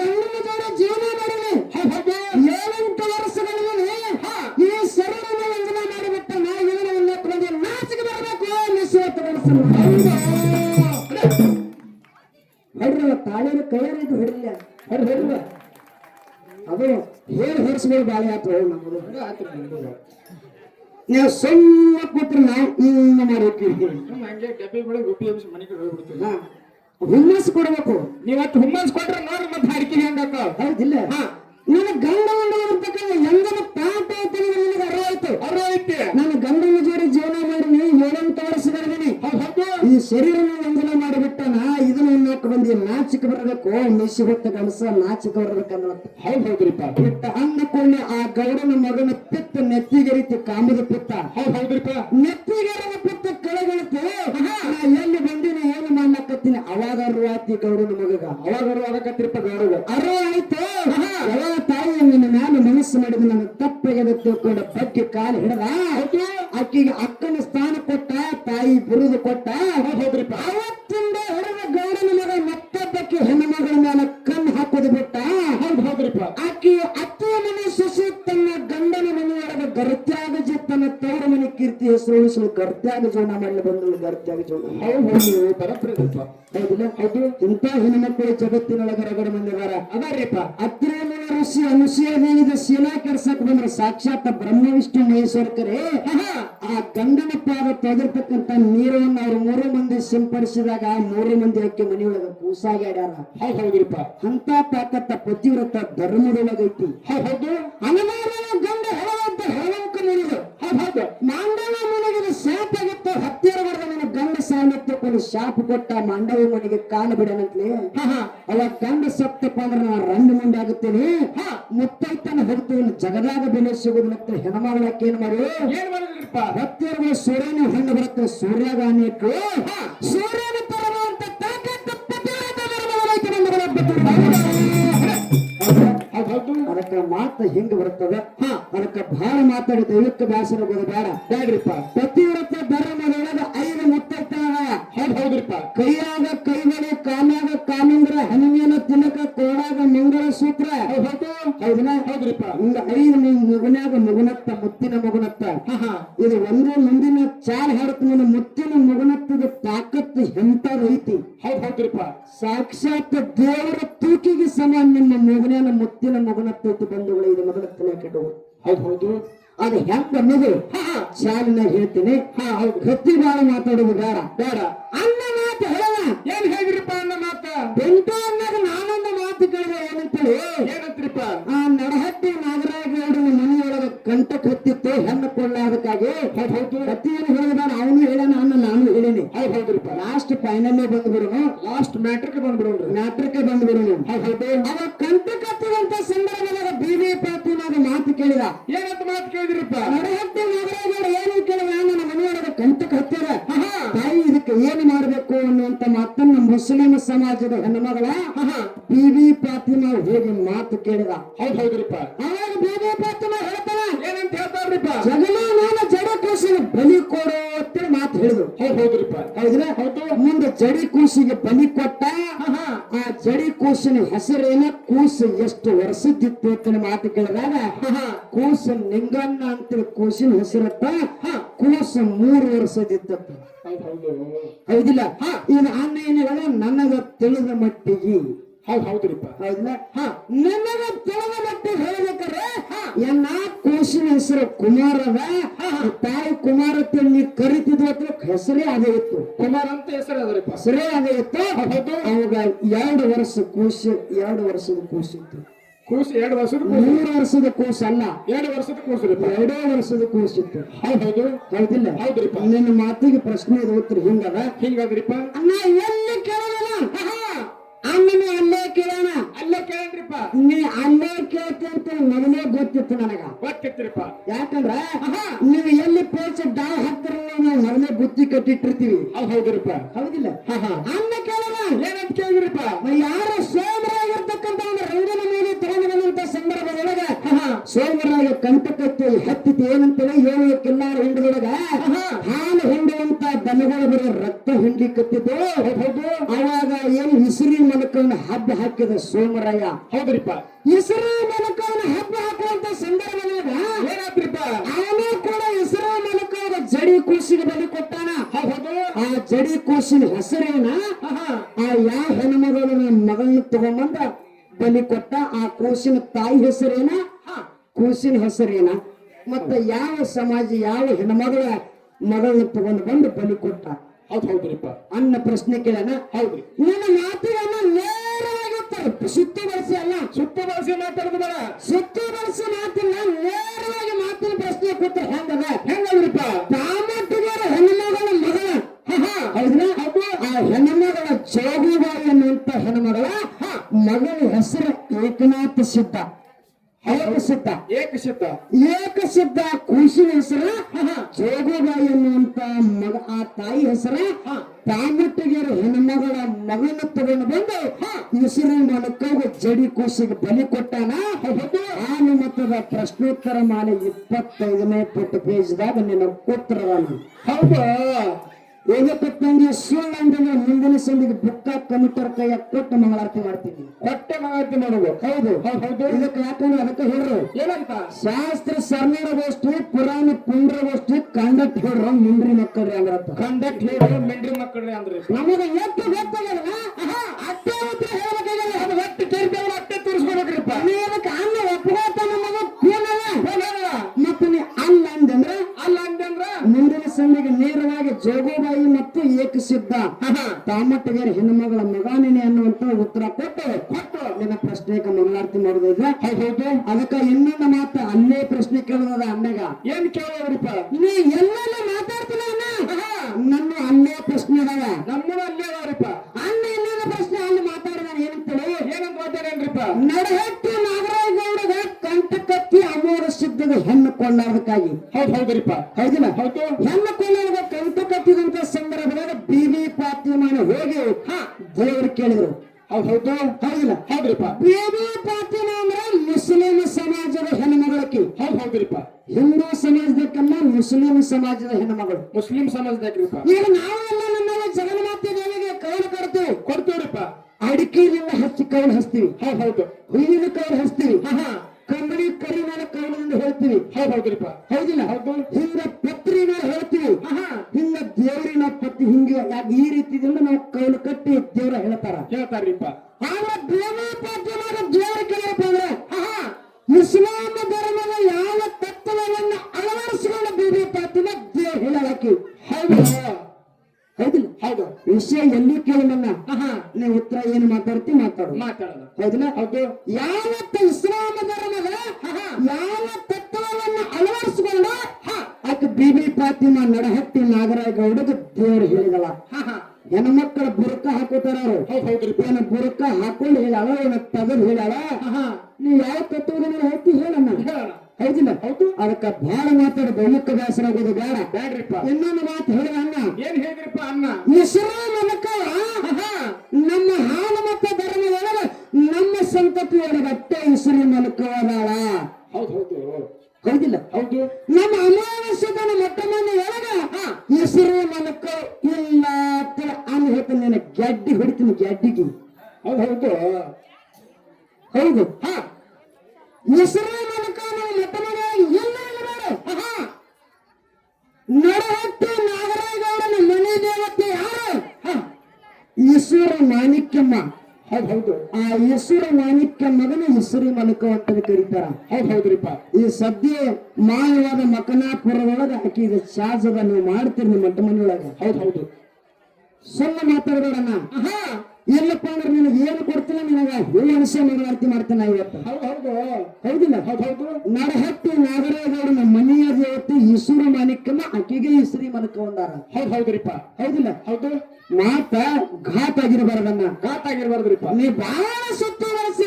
ಗಂಡನ ಜೋಡಿ ಜೀವನ ಮಾಡಿನಿ ಏಳೆಂಟು ವರ್ಷಗಳಲ್ಲಿ ಈ ಶರೀರನ ಎಂಜಲ ಮಾಡಿಬಿಟ್ಟ ನಾ ಇವನ ಉನ್ನತ ಮಂದಿ ನಾಚಿಕೆ ಬರಬೇಕು ನಿಶ್ಚಯತ ಹೊಡ್ರಲ್ಲ ತಾಳಿನ ಕೈಯಾರಿದ್ದು ಹೊಡಿಲ್ಲ ಹೊಡ್ ಹೊಡ್ರಲ್ಲ ಅದು ಹೇಳಿ ಹೊರಿಸ್ಬೋದು ಬಾಳೆ ಆತು ನಮ್ಮದು. ನೀವು ಸುಮ್ಮ ಕೂತ್ರೆ ನಾವು ಹಿಂಗ ಮಾಡ್ಬೇಕು ಡಬ್ಬಿ ಗುಬ್ಬಿ ಎಬ್ಸಿ ಮನೆಗೆ ಹೋಗ್ಬಿಡ್ತೀವಿ. ಹಾ. ಹುಮ್ಮಸ್ ಕೊಡ್ಬೇಕು. ನೀವತ್ತು ಹುಮ್ಮಸ್ ಕೊಟ್ರೆ ನೋಡಿ ಮತ್ತೆ ಹಾಡಿಕೆ ಹೆಂಗಾಕ ಹೌದಿಲ್ಲ. ನನ್ನ ಗಂಡ ಇರ್ತಕ್ಕಂಥ ಎಂದನ ಪಾಪ ನನಗೆ ಅವ್ರ ಐತಿ ನನ್ನ ಗಂಡನ ಜೋಡಿ ಜೀವನ ಮಾಡಿ ವರ್ಷಗಳಿದ್ದೀನಿ ಹೌದು ಈ ಶರೀರ ವಂದನ ಮಾಡಿಬಿಟ್ಟನ ಇದನ್ನ ಉಣ್ಣಾಕ ಬಂದಿ ನಾಚಿಕ ಬರಬೇಕು. ಮಿಶಿ ಹೊತ್ತ ಗಣಸ ನಾಚಿಕ ಬರಬೇಕಂದ್ರ ಹೌದ್ ಹೌದ್ರಿಪ್ಪ ಬಿಟ್ಟ ಅನ್ನಕೊಂಡೆ ಆ ಗೌಡನ ಮಗನ ಪಿತ್ತ ನೆತ್ತಿಗೆರಿತಿ ಕಾಮದ ಪಿತ್ತ. ಹೌದು ಹೌದ್ರಿಪ್ಪ ಪಿತ್ತ ಕೆಳಗಿಳಿತು. ಎಲ್ಲಿ ಮಾಡ್ಲಕತ್ತೀನಿ ಅವಾಗ ಅರುವಾತಿ ಗೌಡನ ಮಗಗ ಅವಾಗ ಅವ್ರು ಆಗಕತ್ತಿರಪ್ಪ ಗೌರವ ಅರೋ ಆಯ್ತು. ಯಾವ ತಾಯಿ ನಿನ್ನ ಮ್ಯಾಲ ಮನಸ್ಸು ಮಾಡಿದ ನನ್ನ ತಪ್ಪಿಗೆ ತಿಳ್ಕೊಂಡ ಬಗ್ಗೆ ಕಾಲು ಹಿಡದ. ಆಕೆಗೆ ಅಕ್ಕನ ಸ್ಥಾನ ಕೊಟ್ಟ ತಾಯಿ ಬಿರುದು ಕೊಟ್ಟ. ಹೌದ್ರಿಪ್ಪ. ಅವತ್ತಿಂದ ಹಿಡಿದ ಗೌಡನ ಮಗ ಮತ್ತೊಬ್ಬಕ್ಕೆ ಹೆಣ್ಣು ಮಗಳ ಮೇಲೆ ಹೆಸರು ಉಳಿಸಲು ಗರ್ತ್ಯಾಗ ಜೀವನ ಮಾಡಲು ಬಂದಳು ಗರ್ತ್ಯಾಗ ಜೀವನ ಹೌದ್ ಹೌದು ಅದ್ರಿಪ್ಪ ಹೌದಿಲ್ಲ? ಹೌದು ಇಂಥ ಹೆಣ್ಮಕ್ಕಳು ಜಗತ್ತಿನೊಳಗ ರಗಡ ಬಂದಿದ್ದಾರೆ ಅದಾರಿಪ್ಪ ಅತ್ತಿರ ಋಷಿ ಅನುಸೂಯದೇವಿದ ಶಿಲಾ ಕೆಡ್ಸಕ್ ಬಂದ್ರ ಸಾಕ್ಷಾತ್ ಬ್ರಹ್ಮ ವಿಷ್ಣು ಮಹೇಶ್ವರಕರೇ ಆ ಗಂಡನ ಪಾದ ತೊದಿರ್ತಕ್ಕಂತ ನೀರನ್ನ ಅವ್ರ ಮೂರು ಮಂದಿ ಸಿಂಪಡಿಸಿದಾಗ ಮೂರು ಮಂದಿ ಅಕ್ಕಿ ಮನೆಯೊಳಗ ಕೂಸಾಗ್ಯಾಡ್ಯಾರ ಹೌದ್ ಹೌದಿರಪ್ಪ. ಅಂತ ತಾಕತ್ತ ಪತಿವ್ರತ ಧರ್ಮದೊಳಗೈತಿ. ಹೌದ್ ಹೌದು. ಅನುಮಾನದ ಗಂಡ ಹೇಳುವಂತ ಹೇಳುವಂತ ಮುನಿದು ಹೌದು ಮಾಂಡವ ಮುನಿಗಿದ ಶಾಪ ಆಗಿತ್ತು ಹತ್ತಿರ ಬರೆದ ಸಾಲತ್ತಕೊಂಡು ಶಾಪ ಕೊಟ್ಟ ಮಾಂಡವ ಮನೆಗೆ ಕಾಲು ಬಿಡನಂತ್ಲಿ ಅವ ಗಂಡ ಸತ್ತಪ್ಪ ಅಂದ್ರೆ ನಾ ರಂಡು ಮುಂದೆ ಆಗುತ್ತೇನೆ. ಮುತ್ತೈತನ ಹೊರತು ಜಗದಾಗ ಬೆಲೆ ಸಿಗುದು ಮತ್ತೆ ಏನು ಏನ್ ಮಾಡಿ? ಏನ್ ಮಾಡಿದ್ರಿಪ್ಪ? ಹತ್ತಿರ ಸೂರ್ಯನ ಹಣ್ಣು ಬರುತ್ತೆ ಸೂರ್ಯಗಾನಿ ಇಟ್ಟು ಸೂರ್ಯನ ತರುವಂತ ಅದಕ್ಕ ಮಾತು ಹಿಂಗ ಬರ್ತದ ಅದಕ್ಕೆ ಬಹಳ ಮಾತಾಡಿ ದೈವಕ್ಕೆ ಬ್ಯಾಸರ ಬೇಡ. ಬ್ಯಾಡ್ರಿಪ್ಪ ಪತಿವ್ರತ ಹೌದ್ರಿಪ್ಪ. ಕೈಯಾಗ ಕೈಗಳು ಕಾಲಾಗ ಕಾಲುಂಗ್ರ ಹನುಮೇನ ತಿಲಕ ಕೋಡಾಗ ಮಂಗಳ ಸೂತ್ರ. ಹೌದು ಹೌದನ ಹೌದ್ರಿಪ್ಪ. ಹಿಂಗ ಐದು ಮಗನಾಗ ಮಗುನತ್ತ ಮುತ್ತಿನ ಮಗುನತ್ತ. ಇದು ಒಂದು ಮುಂದಿನ ಚಾಲ್ ಹಾಡ್ತೀನಿ ಮುತ್ತಿನ ಮಗುನತ್ತದ ತಾಕತ್ತು ಎಂತದೈತಿ ಹೌದ್ ಹೌದ್ರಿಪ್ಪ. ಸಾಕ್ಷಾತ್ ದೇವರ ತೂಕಿಗೆ ಸಮ ನಿಮ್ಮ ಮಗನ ಮುತ್ತಿನ ಮಗನತ್ತ ಬಂಧುಗಳು ಇದು ಮೊದಲ ತಲೆ ಕೆಟ್ಟು ಹೌದ್ ಹೌದು. ಅದು ಹೆಂಗ ಅನ್ನೋದು? ಹಾ ಹಾ ಚಾಲಿನ ಹೇಳ್ತೀನಿ. ಕತ್ತಿ ಬಾಳ ಮಾತಾಡೋದು ಬೇಡ ಬೇಡ. ಅನ್ನ ಮಾತು ಹೇಳ. ಏನ್ ಹೇಳಿದ್ರಿಪ್ಪ ಅನ್ನ ಮಾತ? ಬೆಂಟ ಅನ್ನೋದು ನಾನೊಂದು ಮಾತು ಕೇಳಿದೆ ಏನಂತೇಳಿ? ಏನಂತ್ರಿಪ್ಪ? ಆ ನಡಹತ್ತಿ ಕಂಟಕ್ ಹತ್ತಿತ್ತು ಹೆಣ್ಣು ಕತ್ತಿ ಏನು ಹೇಳಿದ ಅವನು ಹೇಳೋಣ ಅನ್ನ ನಾನು ಹೇಳೀನಿ. ಹೌದು ಹೌದ್ರಿಪ್ಪ ಲಾಸ್ಟ್ ಫೈನಲ್ ಬಂದ್ಬಿಡೋಣ. ಲಾಸ್ಟ್ ಮ್ಯಾಟ್ರಿಕ್ ಬಂದ್ಬಿಡೋಣ ಮ್ಯಾಟ್ರಿಕ್ ಬಂದ್ಬಿಡುನು ಹೌದ್ ಅವ ಕಂಟಕ್ ಹತ್ತಿದಂತ ಸಂದರ್ಭದಾಗ ಪಾತಿನಾಗ ಮಾತು ಕೇಳಿದ. ಏನಂತ ಮಾತು ಕೇಳಿದ್ರಪ್ಪ? ನಾಗರಾಜಗೌಡ ಏನು ಕೇಳಿದ? ನನ್ನ ಮನೆಯೊಳಗ ಕಂಟಕ್ ಹತ್ತಿರ. ತಾಯಿ ಇದಕ್ಕೆ ಏನು ಮಾಡಬೇಕು ಅನ್ನುವಂತ ಮಾತನ್ನ ಮುಸ್ಲಿಂ ಸಮಾಜದ ಹೆಣ್ಣುಮಗಳ ಆಹಾ. ಬಿಬಿ ಪಾತಿಮಾ ಹೋಗಿ ಮಾತು ಕೇಳಿದ? ಹೌದು ಹೌದ್ರಿಪ್ಪ ಅವಾಗ ಬಿಬಿ ಪಾತಿಮಾ ಹೇಳ್ತಾನ ಏನಂತ ಹೇಳ್ತಾರ್ರಿಪ್ಪ ನಾನು ಜಡ ಕೂಸಿಗೆ ಬಲಿ ಕೊಡು ಅಂತ ಮಾತು ಹೇಳಿದ್ರು. ಹೌದ್ ಹೌದ್ರಿಪ್ಪ. ಹೌದ್ರ? ಹೌದು. ಮುಂದೆ ಜಡಿ ಕೂಸಿಗೆ ಬಲಿ ಕೊಟ್ಟ. ಆ ಜಡಿ ಕೂಸಿನ ಹೆಸರೇನ? ಕೂಸ ಎಷ್ಟು ವರ್ಷದಿತ್ತು ಅಂತ ಮಾತು ಕೇಳಿದಾಗ. ಕೂಸು ನಿಂಗಣ್ಣ ಅಂತೇಳಿ ಕೂಸಿನ ಹೆಸರಪ್ಪ ಕೂಸು ಮೂರು ವರ್ಷದಿತ್ತಪ್ಪ ಹೌದ್ ಹೌದು. ಹೌದಿಲ್ಲ? ಈಗ ಅನ್ನ ಏನಿಲ್ಲ ನನಗ ತಿಳಿದ ಮಟ್ಟಿಗೆ. ಹೌದ್ ಹೌದ್ರಿಪ್ಪ. ಹೌದಿಲ್ಲ ನನಗ ತಿಳಿದ ಮಟ್ಟಿಗೆ ಹೇಳ್ಬೇಕಾರೆ ಎನ್ನ ಹೆಸರು ಕುಮಾರದ ತಾಯಿ ಕುಮಾರ ನೀ ಕರಿತಿದ್ವ ಅಂತ ಹೆಸರೇ ಅದೇ ಇತ್ತು? ಕುಮಾರ್ ಅಂತ ಹೆಸರು ಅದ್ರಿ ಹೆಸರೇ ಅದೇ ಇತ್ತು. ಅವಾಗ ಎರಡು ವರ್ಷ ಕೂಸ ಎರಡು ವರ್ಷದ ಕೂಸಿತ್ತು ಕೂಸು ಎರಡು ವರ್ಷದ ಮೂರು ವರ್ಷದ ಕೂಸ ಅಲ್ಲ. ಎರಡು ವರ್ಷದ ಕೂಸು ಎರಡೇ ವರ್ಷದ ಕೂಸಿತ್ತು ಹೌದು ಹೌದಿಲ್ಲ ಹೌದ್ರಿಪ್ಪ ನಿನ್ನ ಮಾತಿಗೆ ಪ್ರಶ್ನೆ ಇದು ಉತ್ತರ ಹಿಂಗದ? ಹಿಂಗದ್ರಿಪ್ಪ ಅಣ್ಣ ಎಲ್ಲಿ ಕೇಳಲ್ಲ ಅಣ್ಣನೇ ಅಲ್ಲೇ ಕೇಳೋಣ? ಅಲ್ಲೇ ಕೇಳ್ರಿಪ್ಪ ನೀ ಅಲ್ಲೇ ಕೇಳ್ತಿ ಅಂತ ಮೊದಲೇ ಗೊತ್ತಿತ್ತು ನನಗ. ಗೊತ್ತಿತ್ತಿರಪ್ಪ ಯಾಕಂದ್ರ ನೀವು ಎಲ್ಲಿ ಪೋಚ ಡಾವ್ ಹತ್ತಿರ ನಾವು ಮೊದಲೇ ಬುದ್ಧಿ ಕಟ್ಟಿಟ್ಟಿರ್ತೀವಿ. ಹೌದ್ ಹೌದ್ರಿಪ್ಪ. ಹೌದಿಲ್ಲ? ಅನ್ನ ಕೇಳೋಣ? ಏನಂತ ಕೇಳಿರಿಪ್ಪ ಯಾರು ಸೋಮರಾಗಿರ್ತಕ್ಕಂತ ಒಂದು ರಂಗನ ಮೇಲೆ ತಗೊಂಡು ಬಂದಂತ ಸಂದರ್ಭದೊಳಗ ಸೋಮರಾಗ ಕಂಟಕತ್ತೆ ಹತ್ತಿತ್ತು ಏನಂತೇಳಿ ಏಳು ಕಿಲ್ಲಾರ ಹಿಂಡದೊಳಗ ಹಾಲು ಹಿಂಡುವಂತ ದನಗಳ ಬರೋ ರಕ್ತ ಹಿಂಡಿ ಹೌದು ಅವಾಗ ಏನು ಹಿಸಿರಿ ಮಲಕವನ್ನ ಹಬ್ಬ ಹಾಕಿದ ಸೋಮರಾಯ. ಹೌದ್ರಿಪ್ಪ. ಇಸ್ರೋ ಮೂಲಕ ಹಬ್ಬ ಹಾಕುವಂತ ಸಂದರ್ಭದೊಳಗ ಏನಾದ್ರಿಪ್ಪ? ಅವನು ಕೂಡ ಇಸ್ರೋ ಮೂಲಕ ಜಡಿ ಕೂಸಿಗೆ ಬಲಿ ಕೊಟ್ಟಾನ. ಹೌದು. ಆ ಜಡಿ ಕೂಸಿನ ಹೆಸರೇನ? ಆ ಯಾವ ಹೆಣ್ಮಗಳನ್ನ ಮಗನ ತಗೊಂಬಂದ ಬಲಿ ಕೊಟ್ಟ? ಆ ಕೂಸಿನ ತಾಯಿ ಹೆಸರೇನ? ಕೂಸಿನ ಹೆಸರೇನ? ಮತ್ತ ಯಾವ ಸಮಾಜ ಯಾವ ಹೆಣ್ಮಗಳ ಮಗಳನ್ನ ತಗೊಂಡು ಬಂದು ಬಲಿ ಕೊಟ್ಟ? ಹೌದ್ ಹೌದ್ರಿಪ್ಪ. ಅನ್ನ ಪ್ರಶ್ನೆ ಕೇಳನ ಹೌದ್ರಿ. ನನ್ನ ಮಾತಿಗೆ ನೇರವಾಗಿರ್ತಾರೆ ಸುತ್ತಿ ಬಳಸಿ ಅಲ್ಲ. ಸುತ್ತ ಭಾಷೆ ಮಾತಾಡೋದು ಬೇಡ. ಸುತ್ತಿ ಬಳಸಿ ಮಾತಿಲ್ಲ ನೇರವಾಗಿ ಮಾತಿನ ಪ್ರಶ್ನೆ ಕೂತ್ರೆ ಹೆಂಗದ? ಹೆಂಗದ್ರಿಪ್ಪ ತಾಮಟ್ಟಿಗಾರ ಹೆಣ್ಣುಮಗಳ ಮಗಳ. ಹೌದಾ. ಆ ಹೆಣ್ಣುಮಗಳ ಜೋಗುಬಾಯಿ ಅನ್ನುವಂತ ಹೆಣ್ಣುಮಗಳ ಮಗನ ಹೆಸರು ಏಕನಾಥ ಸಿದ್ಧ. ಏಕಸಿದ್ಧ ಸಿದ್ಧ. ಏಕ ಕೃಷಿ ಏಕ ಸಿದ್ಧ ಖುಷಿ ಹೆಸರು ಜೋಗುಬಾಯಿ ಅನ್ನುವಂತ ಆ ತಾಯಿ ಹೆಸರ? ತಾಮಟ್ಟಿಗೆರು ಹೆಣ್ಣುಮಗಳ ಮಗನ ತಗೊಂಡು ಬಂದು ಉಸಿರು ಮಲಕ್ಕಾಗ ಜಡಿ ಕೂಸಿಗೆ ಬಲಿ ಕೊಟ್ಟಾನ? ಆನು ಮತ್ತದ ಪ್ರಶ್ನೋತ್ತರ ಮಾಲೆ ಇಪ್ಪತ್ತೈದನೇ ಪುಟ್ಟ ಪೇಜ್ದಾಗ ನಿನ್ನ ಉತ್ತರವನ್ನು. ಹೌದಾ. ಏಕಪ್ಪಂಗೆ ಸುಳ್ಳು ಅಂದ್ರೆ ಮುಂದಿನ ಸಂದಿಗೆ ಬುಕ್ಕ ಕಮಿಟರ್ ಕೈಯ ಕೊಟ್ಟು ಮಂಗಳಾರತಿ ಮಾಡ್ತೀನಿ. ಕೊಟ್ಟೆ ಮಂಗಳಾರತಿ ಮಾಡೋದು. ಹೌದು. ಹೌದ್ ಇದಕ್ಕೆ ಯಾಕಂದ್ರೆ ಅದಕ್ಕೆ ಹೇಳ್ರು. ಏನಂತ? ಶಾಸ್ತ್ರ ಸರ್ನಾಡ ಗೋಷ್ಠಿ ಪುರಾಣ ಪುಂಡ್ರ ಗೋಷ್ಠಿ ಕಂಡಕ್ಟ್ ಹೇಳ್ರು ಮುಂಡ್ರಿ ಮಕ್ಕಳ್ರಿ ಅಂದ್ರ ಕಂಡಕ್ಟ್ ಹೇಳ್ರಿ ಮಿಂಡ್ರಿ ಮಕ್ಕಳ್ರಿ ಅಂದ್ರೆ. ನಮಗೆ ಎಷ್ಟು ಗೊತ್ತಾಗಲ್ಲ ಅಷ್ಟೇ ಉತ್ತರ ಹೇಳ್ಬೇಕಾಗಲ್ಲ ಅದು ಹೊಟ್ಟೆ ತೆರಿತೇವಲ್ಲ ಅಟ್ಟೆ ತೋರಿಸ್ಕೊಬೇಕ್ರಿಪ್ಪ ನೀ ಅದಕ್ಕೆ ಅನ್ನ ಒಪ್ಕೋತಾನ ನಮಗ ಕೂನಲ್ಲ ಮತ್ತೆ ನೀ ಅಲ್ಲ ಅಂದಂದ್ರ ಅಲ್ಲ ಅಂದ್ರ ಮುಂದಿನ ಸಂದಿಗೆ ನೇರವಾಗಿ ಜೋಗೋಬಾಯಿ ಮತ್ತು ಏಕಸಿದ್ಧ ಹೆಣ್ಣು ಮಗಳ ಮಗಾನಿನಿ ಅನ್ನುವಂತ ಉತ್ತರ ಕೊಟ್ಟು ಕೊಟ್ಟು ನಿನ್ನ ಪ್ರಶ್ನೆಗೆ ಮಂಗಳಾರತಿ ಮಾಡೋದಿದ್ರೆ ಹೌದು ಅದಕ್ಕ ಇನ್ನೊಂದು ಮಾತು ಅಲ್ಲೇ ಪ್ರಶ್ನೆ ಕೇಳೋದ ಅಣ್ಣಗ. ಏನ್ ಕೇಳೋದ್ರಿಪ್ಪ? ನೀ ಎಲ್ಲೆಲ್ಲ ಮಾತಾಡ್ತೀನಿ ಅಣ್ಣ? ನನ್ನ ಅಲ್ಲೇ ಪ್ರಶ್ನೆ ಅದಾವ. ನಮ್ಮನ್ನ ಅಲ್ಲೇ ಅವರಪ್ಪ ಅಣ್ಣ ಇನ್ನೊಂದು ಪ್ರಶ್ನೆ ಅಲ್ಲಿ ಮಾತಾಡಿದ ಏನಂತೇಳಿ? ಏನಂತ ಮಾತಾಡೇನ್ರಿಪ್ಪ ನಡಹಟ್ಟಿ ನಾಗರಾಜಗೌಡಗ ಕಂಠ ಕಂಠಕತ್ತಿ ಅಮೋರ ಸಿದ್ಧದ ಹೆಣ್ಣು ಕೊಂಡಾಡದಕ್ಕಾಗಿ ಹೌದು ಹೌದ್ರಿಪ್ಪ. ಹೌದಿಲ್ಲ? ಹೌದು. ಹೆಣ್ಣು ಕೊಂಡಾಡದ ಕಂಠ ಕಟ್ಟಿದಂತ ಸಂದರ್ಭದಾಗ ಬೀಬಿ ಪಾತಿಮಾನ ಹೋಗಿ ದೇವರು ಕೇಳಿದ್ರು. ಅವ್ರು ಹೌದು? ಹೌದಿಲ್ಲ ಹೌದ್ರಿಪ್ಪ. ಬೇಬಿ ಪಾತಿನ ಅಂದ್ರೆ ಮುಸ್ಲಿಂ ಸಮಾಜದ ಹೆಣ್ಣುಮಗಳಕಿ ಹೌದು ಹೌದ್ರಿಪ್ಪ. ಹಿಂದೂ ಸಮಾಜದಕ್ಕಲ್ಲ ಮುಸ್ಲಿಂ ಸಮಾಜದ ಹೆಣ್ಣುಮಗಳು. ಮುಸ್ಲಿಂ ಸಮಾಜದಾಗ್ರಿಪ್ಪ ಈಗ ನಾವೆಲ್ಲ ನಮ್ಮ ಜಗನ್ಮಾತೆ ಕೊಡ್ತೇವೆ. ಕೊಡ್ತೇವ್ರಿಪ್ಪ. ಅಡಿಕೆಯಿಂದ ಹಚ್ಚಿ ಕೌಲು ಹಚ್ತೀವಿ. ಹೌದು ಹೌದು. ಹುಲ್ಲಿನ ಕೌಲು ಹಚ್ತೀವಿ. ಕಂಬಳಿ ಕರಿ ಮೇಲೆ ಕೌಲಿನಿಂದ ಹೇಳ್ತೀವಿ. ಹೌದು ಹೌದ್ರಿಪ್ಪ. ಹೌದಿಲ್ಲ? ಹೌದು. ಹಿಂದೆ ಪತ್ರಿ ಮೇಲೆ ಹೇಳ್ತೀವಿ ಹಾ ಹಾ ಹಿಂಗ ದೇವರಿನ ಪತ್ತಿ ಹಿಂಗ ಯಾಕೆ ಈ ರೀತಿಯಿಂದ ನಾವು ಕೈಲು ಕಟ್ಟಿ ದೇವ್ರ ಹೇಳ್ತಾರ. ಹೇಳ್ತಾರ್ರಿಪ್ಪ. ಆದ್ರೆ ಪದ್ಯನಾಗ ದೇವರ ಕೇಳಪ್ಪ ಅಂದ್ರೆ ಇಸ್ಲಾಂ ಧರ್ಮದ ಯಾವ ತತ್ವವನ್ನು ಅಳವಡಿಸಿಕೊಂಡು ಪಾತ್ರ ದೇವ್ರ ಹೇಳಕ್ಕೆ ಹೌದು. ಹೌದಿಲ್ಲ? ಹೌದು. ವಿಷಯ ಎಲ್ಲಿ ಕೇಳಲ್ಲ ನೀವು ಉತ್ತರ ಏನು ಮಾತಾಡ್ತಿ ಮಾತಾಡು. ಮಾತಾಡೋದು. ಹೌದಿಲ್ಲ? ಹೌದು. ಯಾವತ್ತ ಇಸ್ಲಾಮ ಧರ್ಮದ ಯಾವ ತತ್ವವನ್ನು ಅಳವಡಿಸಿಕೊಂಡು ಆಕೆ ಬಿಬಿ ಫಾತಿಮಾ ನಡಹಟ್ಟಿ ನಾಗರಾಯ ಗೌಡದ ದೇವರು ಹೇಳಿದಳ ಹೆಣ್ಮಕ್ಳ ಬುರ್ಕ ಹಾಕೋತಾರ ಅವ್ರು ಬುರ್ಕ ಹಾಕೊಂಡು ಹೇಳಾಳ ಏನ ತಗದ್ ಹೇಳಾಳ ನೀ ಯಾವ ತತ್ವದ ಹೇಳ್ತಿ ಹೇಳಣ್ಣ. ಹೇಳೋಣ ಹೌದಿಲ್ಲ? ಹೌದು. ಅದಕ್ಕ ಬಹಳ ಮಾತಾಡ ಬಹುಮುಖ ಬೇಸರ ಆಗೋದು ಬೇಡ. ಬೇಡ್ರಿಪ್ಪ ಇನ್ನೊಂದು ಮಾತು ಹೇಳಿದ ಅಣ್ಣ. ಏನ್ ಹೇಳಿದ್ರಿಪ್ಪ ಇಸರಿ ಇಸ್ರೋ ಮೂಲಕ ನಮ್ಮ ಹಾಲು ಮತ್ತು ಧರ್ಮ ಒಳಗ ನಮ್ಮ ಸಂತತಿ ಒಳಗಟ್ಟ ಇಸರಿ ಮಲಕ ಮೂಲಕವಾದಾಳ ಹೌದು ಹೌದು. ಹೌದಿಲ್ಲ ಹೌದು ನಮ್ಮ ಅಮಾವಾಸ್ಯದನ ಮೊಟ್ಟ ಮನೆ ಒಳಗ ಹೆಸರು ಮನಕ್ಕೆ ಇಲ್ಲ ಅನ್ ಅನ್ನ ಹೇಳ್ತೀನಿ ನಾನು ಗೆಡ್ಡಿ ಹೊಡಿತೀನಿ ಗೆಡ್ಡಿಗೆ. ಹೌದು ಹೌದು. ಹೌದು. ಹಾ. ಹೆಸರು ಮನಕ ನಾವು ಮೊಟ್ಟ ಮನೆ ಇಲ್ಲ ಇಲ್ಲ ನೋಡು ನಡಹಟ್ಟಿ ನಾಗರಾಯಗೌಡನ ಮನೆ ದೇವತೆ ಯಾರು? ಈಶ್ವರ ಮಾಣಿಕ್ಯಮ್ಮ. ಹೌದ್ ಹೌದು. ಆ ಈಶ್ವರ ಮಾಣಿಕ್ಯಮ್ಮಗನ ಹೆಸರು ಮಲಕ ಅಂತ ಕರೀತಾರ. ಹೌದ್ ಹೌದ್ರಿಪ್ಪ. ಈ ಸದ್ಯ ಮಾಯವಾದ ಮಕನಾಪುರದೊಳಗ ಆಕಿ ಇದು ಶಾಸದ ನೀವು ಮಾಡ್ತೀರಿ ನಿಮ್ಮ ಮಟ್ಟ ಮನೆಯೊಳಗ ಹೌದ್ ಹೌದು. ಸುಮ್ಮನೆ ಮಾತಾಡಬೇಡಣ್ಣ. ಇಲ್ಲಪ್ಪ ಅಂದ್ರೆ ನಿನಗೆ ಏನು ಕೊಡ್ತಿಲ್ಲ ನಿನಗ ಒಳ್ಳೆ ವಿಷಯ ಮಂಗಳಾರತಿ ಮಾಡ್ತೇನೆ ಇವತ್ತು. ಹೌದ್ ಹೌದು. ಹೌದಿಲ್ಲ? ಹೌದು ಹೌದು. ನಡಹಟ್ಟಿ ನಮ್ಮ ಮನೆಯ ದೇವತೆ ಈಶ್ವರ ಮಾನಿಕನ ಆಕೆಗೆ ಈಶ್ವರಿ ಮನಕ ಒಂದಾರ ಹೌದ್ ಹೌದ್ರಿಪ್ಪ ಹೌದಿಲ್ಲ? ಹೌದು. ಮಾತ ಘಾಟ್ ಆಗಿರಬಾರ್ದನ್ನ ಘಾಟ್ ಆಗಿರ್ಬಾರ್ದ್ರಿಪ್ಪ ನೀ ಬಹಳ ಮನಸ್ಸ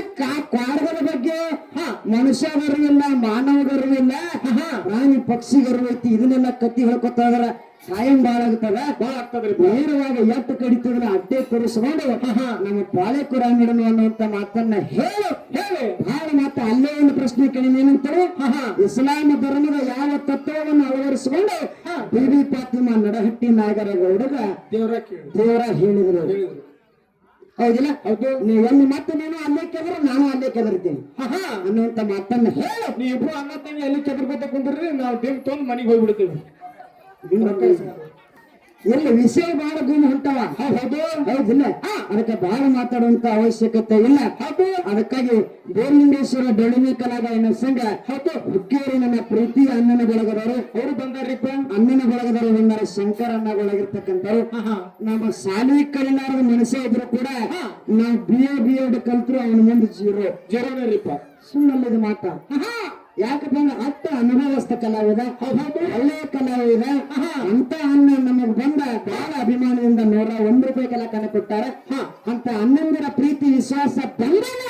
ಕಾಡದ ಬಗ್ಗೆ ಮನುಷ್ಯ ಗರ್ವಿಲ್ಲ ಮಾನವ ಗರ್ವಿಲ್ಲ ಪ್ರಾಣಿ ಪಕ್ಷಿಗರು ಐತಿ ಇದನ್ನೆಲ್ಲ ಕತ್ತಿ ಹೇಳ್ಕೊತಾ ಇದಾರೆ ಸಾಯಂ ಬಾಳ ಆಗ್ತದ? ಬಾಳ ಆಗ್ತದ್ರಿ ನೇರವಾಗಿ ಎತ್ತ ಕಡಿತದ್ರ ಅಡ್ಡೆ ತೋರಿಸ್ಕೊಂಡು ನಮ್ಮ ಪಾಳೆಕುರ ಅಂಗಡನು ಅನ್ನುವಂತ ಮಾತನ್ನ ಹೇಳು. ಹೇಳಿ. ಬಹಳ ಮಾತ ಅಲ್ಲೇ ಒಂದು ಪ್ರಶ್ನೆ ಕೇಳಿ ಏನಂತಾರೆ? ಇಸ್ಲಾಂ ಧರ್ಮದ ಯಾವ ತತ್ವವನ್ನು ಅಳವಡಿಸಿಕೊಂಡು ಬಿಬಿ ಪಾತಿಮ ನಡಹಟ್ಟಿ ನಾಗರಗೌಡಗ ದೇವರ ದೇವರ ಹೇಳಿದ್ರು. ಹೌದಿಲ್ಲ? ಹೌದು ನೀವು ಎಲ್ಲಿ ಮತ್ತೆ ನೀನು ಅಲ್ಲೇ ಕೆದರು ನಾನು ಅಲ್ಲೇ ಕೆದರ್ತೀನಿ. ಅನ್ನುವಂತ ಮಾತನ್ನ ಹೇಳು. ನೀ ಇಬ್ರು ಅಣ್ಣ ತಂಗಿ ಅಲ್ಲಿ ಕೆದರ್ಕೊತ ಕುಂದ್ರಿ ನಾವು ದೇವ್ ತೊಂದು ಮನೆಗೆ ಹೋಗ್ಬಿಡ್ತೀವಿ. ಎಲ್ಲಿ ವಿಷಯ ಬಹಳ ಗುಣ ಹೊಂಟವ. ಹೌದು. ಹೌದಿಲ್ಲ ಅದಕ್ಕೆ ಬಹಳ ಮಾತಾಡುವಂತ ಅವಶ್ಯಕತೆ ಇಲ್ಲ. ಹೌದು. ಅದಕ್ಕಾಗಿ ಬೋರ್ಲಿಂಗೇಶ್ವರ ಡೊಳಿಮಿ ಕಲಾಗಾಯನ ಸಂಘ ಹೌದು. ಹುಕ್ಕೇರಿ ನನ್ನ ಪ್ರೀತಿ ಅಣ್ಣನ ಬಳಗದವರು. ಅವರು ಬಂದಾರಿಪ್ಪ ಅಣ್ಣನ ಬಳಗದವರು ಬಂದಾರೆ ಶಂಕರ ಅಣ್ಣ ಒಳಗಿರ್ತಕ್ಕಂಥವ್ರು ನಮ್ಮ ಶಾಲೆ ಕಲಿಲಾರದ ಮನುಷ್ಯ ಇದ್ರು ಕೂಡ ನಾವು ಬಿ ಎ ಬಿ ಎಡ್ ಕಲ್ತ್ರು ಅವನ ಮುಂದೆ ಜೀರೋ. ಜೀರೋನೇರಿಪ್ಪ ಸುಮ್ಮಲ್ಲಿದ ಮಾತ. ಯಾಕಪ್ಪ ಅಂದ್ರೆ ಅತ್ತ ಅನುಭವಸ್ಥ ಕಲಾವಿದ ಒಳ್ಳೆಯ ಕಲಾವಿದ. ಅಂತ ಅನ್ನ ನಮಗ್ ಬಂದ ಬಹಳ ಅಭಿಮಾನದಿಂದ ನೂರ ಒಂದ್ ರೂಪಾಯಿ ಕಲಾಕನ ಕೊಟ್ಟಾರ ಅಂತ ಅನ್ನಂದರ ಪ್ರೀತಿ ವಿಶ್ವಾಸ ಬಂದನ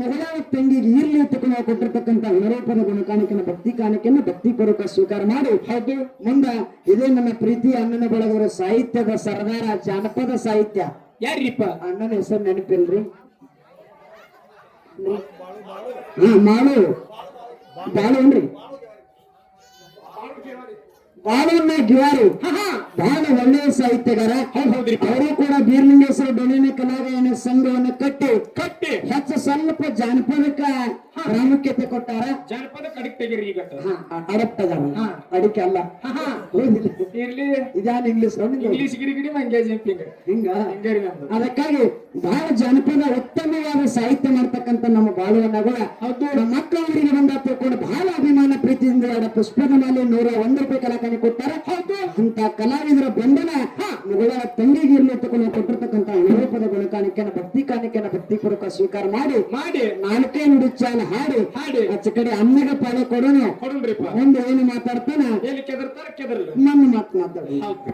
ಮಗಳ ತಂಗಿಗೆ ಇರ್ಲಿ ತಗೊಂಡು ಕೊಟ್ಟಿರ್ತಕ್ಕಂಥ ನರೂಪದ ಗುಣಕಾಣಿಕೆನ ಭಕ್ತಿ ಕಾಣಿಕೆಯನ್ನು ಭಕ್ತಿ ಪೂರ್ವಕ ಸ್ವೀಕಾರ ಮಾಡಿ. ಹೌದು ಮುಂದ ಇದೇ ನನ್ನ ಪ್ರೀತಿ ಅಣ್ಣನ ಬಳಗವರ ಸಾಹಿತ್ಯದ ಸರ್ದಾರ ಜಾನಪದ ಸಾಹಿತ್ಯ. ಯಾರಿಪ್ಪ ಅಣ್ಣನ ಹೆಸರು ನೆನಪಿಲ್ರಿ? ಹಾ ಮಾಡು. ಬಾಳು ಅನ್ರಿ ಬಾಳನ್ನ ಹಾ ಬಹಳ ಒಳ್ಳೆಯ ಸಾಹಿತ್ಯಗಾರ. ಹೌದ್ರಿ ಅವರು ಕೂಡ ಬೀರ್ಲಿಂಗೇಶ್ವರ ಡೊಣಿನ ಕಲಾಗಾಯನ ಸಂಘವನ್ನು ಕಟ್ಟಿ ಕಟ್ಟಿ. ಹೆಚ್ಚು ಸ್ವಲ್ಪ ಜಾನಪದಕ್ಕ ಪ್ರಾಮುಖ್ಯತೆ ಕೊಟ್ಟಾರ. ಜಾನಪದ ಕಡಿಕ್ ತೆಗೀರಿ ಈಗ. ಅಡಪ್ಟ್ ಅದಾರ ಅಡಿಕೆ ಅಲ್ಲ. ಇರ್ಲಿ ಇದಾನ ಇಂಗ್ಲಿಷ್ ಇಂಗ್ಲೀಷ್ ಗಿರಿ ಗಿಡಿ ಮಂಗ್ಯ ಜಂಪಿಂಗ್ ಹಿಂಗ? ಹಿಂಗಾರಿ ನಮ್ದು. ಅದಕ್ಕಾಗಿ ಬಹಳ ಜನಪದ ಉತ್ತಮವಾದ ಸಾಹಿತ್ಯ ಮಾಡ್ತಕ್ಕಂಥ ನಮ್ಮ ಬಾಳುವನ್ನಗಳ ಹೌದು. ನಮ್ಮ ಮಕ್ಕಳವರಿಗೆ ಬಂದ ತಿಳ್ಕೊಂಡು ಬಹಳ ಅಭಿಮಾನ ಪ್ರೀತಿಯಿಂದ ಆಡ ಪುಷ್ಪದ ಮೇಲೆ ನೂರ ಒಂದು ರೂಪಾಯಿ ಕಲಾಕಾನಿ ಕೊಟ್ಟಾರ ಹೌದು. ಅಂತ ಕಲಾವಿದರ ಬಂಧನ ಮಗಳ ತಂಗಿಗೆ ಇರ್ಲಿ ತಗೊಂಡು ಕೊಟ್ಟಿರ್ತಕ್ಕಂಥ ಅನುರೂಪದ ಗುಣಕಾಣಿಕೆನ ಭಕ್ತಿ ಕಾಣಿಕೆನ ಭಕ್ತಿ ಪೂರ್ವಕ ಸ್ವೀಕಾರ ಮಾಡಿ ಮಾಡಿ. ನಾಲ್ಕೇ ನುಡಿ ಚಾಲ ಹಾಡಿ ಹಾಡಿ. ಅಚ್ಚ ಕಡೆ ಅಮ್ಮಗೆ ಪಾಳೆ ಕೊಡೋನು. ಕೊಡನ್ರಿಪ್ಪ ಮುಂದೆ ಏನು ಮಾತಾಡ್ತಾನ? ಎಲ್ಲಿ ಕೆದರ್ತಾರ ಕೆದರ್ಲಿ. ನನ್ನ ಮಾತು ಮಾತಾಡಿ ಹೌದು